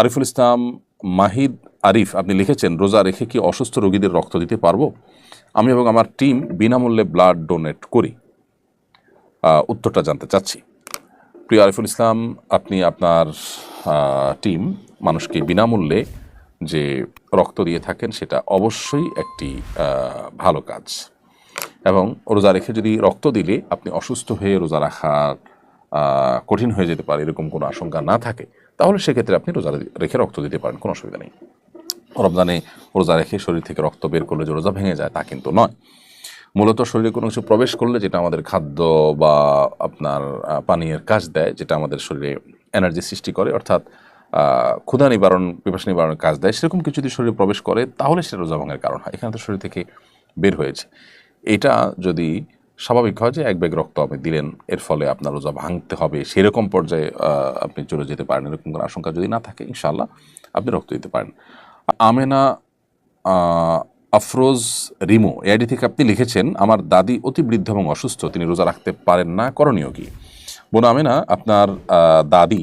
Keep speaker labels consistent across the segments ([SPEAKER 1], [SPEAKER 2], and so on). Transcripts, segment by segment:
[SPEAKER 1] আরিফুল ইসলাম, মাহিদ, আরিফ, আপনি লিখেছেন, রোজা রেখে কি অসুস্থ রোগীদের রক্ত দিতে পারব? আমি এবং আমার টিম বিনামূল্যে ব্লাড ডোনেট করি। উত্তরটা জানতে চাচ্ছি। প্রিয় আরিফুল ইসলাম, আপনি আপনার টিম মানুষকে বিনামূল্যে যে রক্ত দিয়ে থাকেন, সেটা অবশ্যই একটি ভালো কাজ। এবং রোজা রেখে যদি রক্ত দিলে আপনি অসুস্থ হয়ে রোজা রাখার কঠিন হয়ে যেতে পারে, এরকম কোনো আশঙ্কা না থাকে। তাহলে সেক্ষেত্রে আপনি রোজা রেখে রক্ত দিতে পারেন, কোনো অসুবিধা নেই। রমজানে রোজা রেখে শরীর থেকে রক্ত বের করলে যে রোজা ভেঙে যায়, তা কিন্তু নয়। মূলত শরীরে কোনো কিছু প্রবেশ করলে যেটা আমাদের খাদ্য বা আপনার পানীয়ের কাজ দেয়, যেটা আমাদের শরীরে এনার্জি সৃষ্টি করে, অর্থাৎ ক্ষুধা নিবারণ, পিপাসা নিবারণের কাজ দেয়, সেরকম কিছু যদি শরীরে প্রবেশ করে, তাহলে সেটা রোজা ভাঙার কারণ হয়। এখানে তো শরীর থেকে বের হয়েছে। এটা যদি স্বাভাবিক হয় যে এক ব্যাগ রক্ত আপনি দিলেন, এর ফলে আপনার রোজা ভাঙতে হবে, সেরকম পর্যায়ে আপনি চলে যেতে পারেন, এরকম কোনো আশঙ্কা যদি না থাকে ইনশাল্লাহ আপনি রক্ত দিতে পারেন। আমেনা আফরোজ রিমো, এআইডি থেকে আপনি লিখেছেন, আমার দাদি অতি বৃদ্ধ এবং অসুস্থ, তিনি রোজা রাখতে পারেন না, করণীয় কি? বোন আমেনা, আপনার দাদি,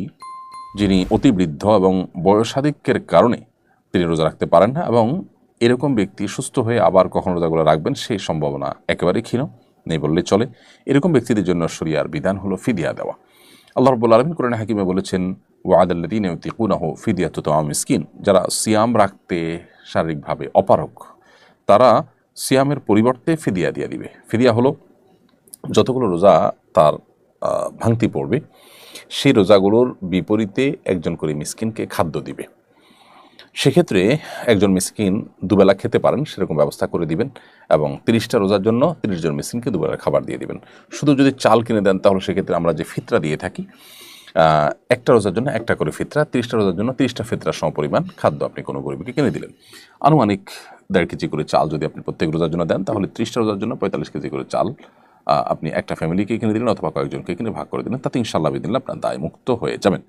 [SPEAKER 1] যিনি অতি বৃদ্ধ এবং বয়সাধিক্যের কারণে তিনি রোজা রাখতে পারেন না এবং এরকম ব্যক্তি সুস্থ হয়ে আবার কখন রোজাগুলো রাখবেন, সেই সম্ভাবনা একেবারেই ক্ষীণ। নেই বললে চলে। এরকম ব্যক্তিদের জন্য শরিয়ার বিধান হলো ফিদিয়া দেওয়া। আল্লাহ রব্বুল আলমিন কোরআন হাকিমে বলেছেন ওয়াদাল্লাদিন ইউতিকুনাহ ফিদিয়াতু তাম মিসকিন যারা সিয়াম রাখতে শারীরিকভাবে অপারক তারা সিয়ামের পরিবর্তে ফিদিয়া দিয়ে দিবে। ফিদিয়া হলো যতগুলো রোজা তার ভাঙতি পড়বে, সেই রোজাগুলোর বিপরীতে একজন করে মিসকিনকে খাদ্য দিবে। সেক্ষেত্রে একজন মিসকিন দুবেলা খেতে পারেন, সেরকম ব্যবস্থা করে দিবেন এবং তিরিশটা রোজার জন্য তিরিশ জন মিসকিনকে দুবেলা খাবার দিয়ে দিবেন। শুধু যদি চাল কিনে দেন, তাহলে সেক্ষেত্রে আমরা যে ফিতরা দিয়ে থাকি একটা রোজার জন্য একটা করে ফিতরা, তিরিশটা রোজার জন্য তিরিশটা ফিতরার সমপরিমাণ খাদ্য আপনি কোনো গরিবকে কিনে দিলেন। আনুমানিক দেড় কেজি করে চাল যদি আপনি প্রত্যেক রোজার জন্য দেন, তাহলে তিরিশটা রোজার জন্য পঁয়তাল্লিশ কেজি করে চাল আপনি একটা ফ্যামিলিকে কিনে দিলেন অথবা কয়েকজনকে কিনে ভাগ করে দিলেন, তাতে ইনশাল্লাহ দিন আপনার দায় মুক্ত হয়ে যাবেন।